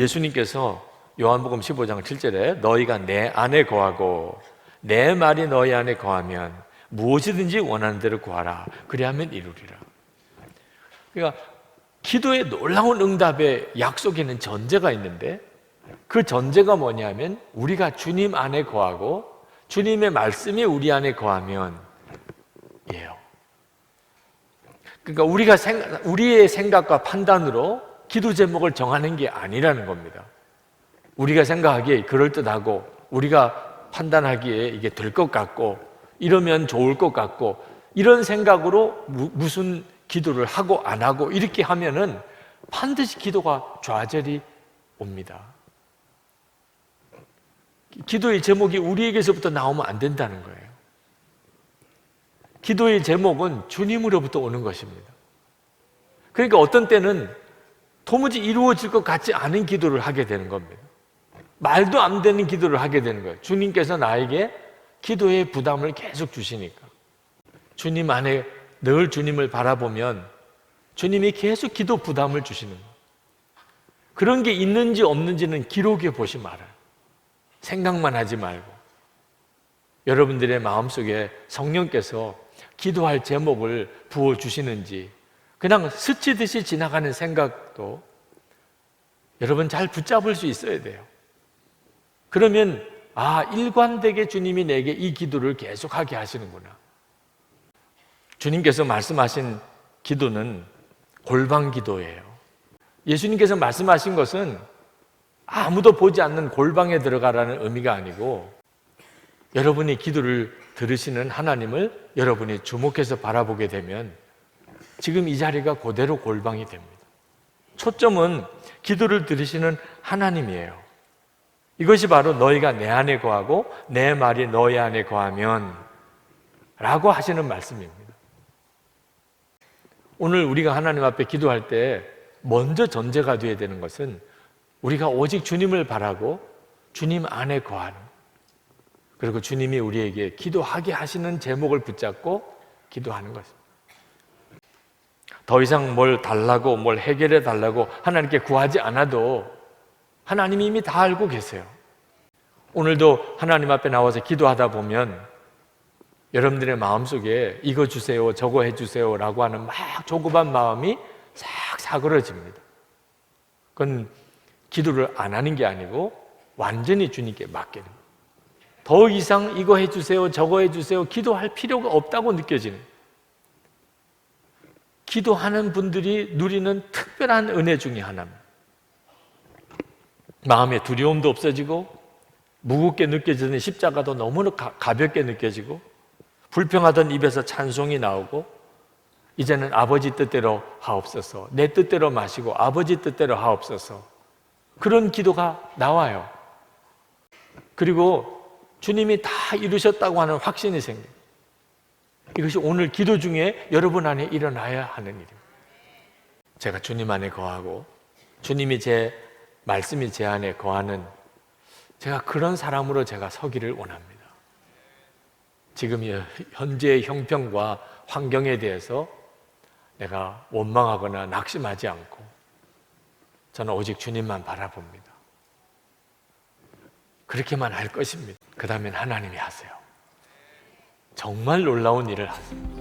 예수님께서 요한복음 15장 7절에 너희가 내 안에 거하고 내 말이 너희 안에 거하면 무엇이든지 원하는 대로 구하라. 그리하면 이루리라. 그러니까 기도의 놀라운 응답의 약속에는 전제가 있는데 그 전제가 뭐냐면 우리가 주님 안에 거하고 주님의 말씀이 우리 안에 거하면 예요. 그러니까 우리가 생, 우리의 생각과 판단으로 기도 제목을 정하는 게 아니라는 겁니다. 우리가 생각하기에 그럴듯하고 우리가 판단하기에 이게 될 것 같고 이러면 좋을 것 같고 이런 생각으로 무, 무슨 기도를 하고 안 하고 이렇게 하면은 반드시 기도가 좌절이 옵니다. 기도의 제목이 우리에게서부터 나오면 안 된다는 거예요. 기도의 제목은 주님으로부터 오는 것입니다. 그러니까 어떤 때는 도무지 이루어질 것 같지 않은 기도를 하게 되는 겁니다. 말도 안 되는 기도를 하게 되는 거예요. 주님께서 나에게 기도의 부담을 계속 주시니까. 주님 안에 늘 주님을 바라보면 주님이 계속 기도 부담을 주시는 거예요. 그런 게 있는지 없는지는 기록에 보시 말아요. 생각만 하지 말고. 여러분들의 마음속에 성령께서 기도할 제목을 부어주시는지 그냥 스치듯이 지나가는 생각도 여러분 잘 붙잡을 수 있어야 돼요. 그러면 아, 일관되게 주님이 내게 이 기도를 계속하게 하시는구나. 주님께서 말씀하신 기도는 골방 기도예요. 예수님께서 말씀하신 것은 아무도 보지 않는 골방에 들어가라는 의미가 아니고 여러분이 기도를 들으시는 하나님을 여러분이 주목해서 바라보게 되면 지금 이 자리가 그대로 골방이 됩니다. 초점은 기도를 들으시는 하나님이에요. 이것이 바로 너희가 내 안에 거하고 내 말이 너희 안에 거하면 라고 하시는 말씀입니다. 오늘 우리가 하나님 앞에 기도할 때 먼저 전제가 되어야 되는 것은 우리가 오직 주님을 바라고 주님 안에 거하는 그리고 주님이 우리에게 기도하게 하시는 제목을 붙잡고 기도하는 것입니다. 더 이상 뭘 달라고 뭘 해결해 달라고 하나님께 구하지 않아도 하나님이 이미 다 알고 계세요. 오늘도 하나님 앞에 나와서 기도하다 보면 여러분들의 마음속에 이거 주세요, 저거 해 주세요라고 하는 막 조급한 마음이 싹 사그러집니다. 그건 기도를 안 하는 게 아니고 완전히 주님께 맡기는 거예요. 더 이상 이거 해 주세요, 저거 해 주세요 기도할 필요가 없다고 느껴지는 거예요. 기도하는 분들이 누리는 특별한 은혜 중의 하나입니다. 마음의 두려움도 없어지고 무겁게 느껴지는 십자가도 너무나 가, 가볍게 느껴지고 불평하던 입에서 찬송이 나오고 이제는 아버지 뜻대로 하옵소서 내 뜻대로 마시고 아버지 뜻대로 하옵소서 그런 기도가 나와요. 그리고 주님이 다 이루셨다고 하는 확신이 생깁니다. 이것이 오늘 기도 중에 여러분 안에 일어나야 하는 일입니다. 제가 주님 안에 거하고 주님이 제 말씀이 제 안에 거하는 제가 그런 사람으로 제가 서기를 원합니다. 지금 현재의 형편과 환경에 대해서 내가 원망하거나 낙심하지 않고 저는 오직 주님만 바라봅니다. 그렇게만 할 것입니다. 그 다음엔 하나님이 하세요. 정말 놀라운 일을 하세요.